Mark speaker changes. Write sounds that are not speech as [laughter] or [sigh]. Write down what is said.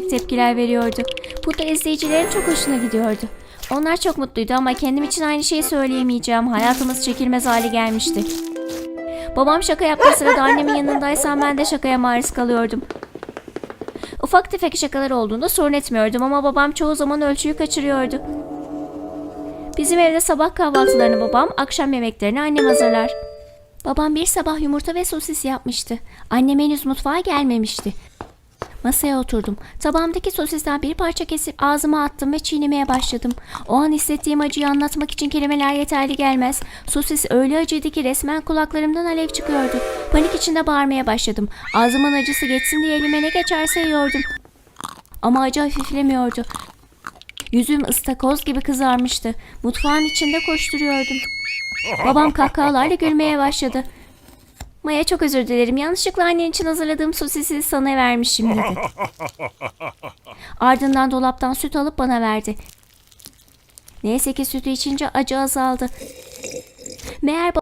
Speaker 1: tepkiler veriyordu. Bu da izleyicilerin çok hoşuna gidiyordu. Onlar çok mutluydu ama kendim için aynı şeyi söyleyemeyeceğim. Hayatımız çekilmez hale gelmişti. Babam şaka yaptığı sırada annemin yanındaysam ben de şakaya maruz kalıyordum. Ufak tefek şakalar olduğunda sorun etmiyordum ama babam çoğu zaman ölçüyü kaçırıyordu. Bizim evde sabah kahvaltılarını babam, akşam yemeklerini annem hazırlar. Babam bir sabah yumurta ve sosis yapmıştı. Annem henüz mutfağa gelmemişti. Masaya oturdum. Tabağımdaki sosisten bir parça kesip ağzıma attım ve çiğnemeye başladım. O an hissettiğim acıyı anlatmak için kelimeler yeterli gelmez. Sosis öyle acıydı ki resmen kulaklarımdan alev çıkıyordu. Panik içinde bağırmaya başladım. Ağzımın acısı geçsin diye elime ne geçerse yiyordum. Ama acı hafiflemiyordu. Yüzüm ıstakoz gibi kızarmıştı. Mutfağın içinde koşturuyordum. Babam kahkahalarla gülmeye başladı. Maya çok özür dilerim. Yanlışlıkla annen için hazırladığım sosisi sana vermişim dedi. [laughs] Ardından dolaptan süt alıp bana verdi. Neyse ki sütü içince acı azaldı. Meğer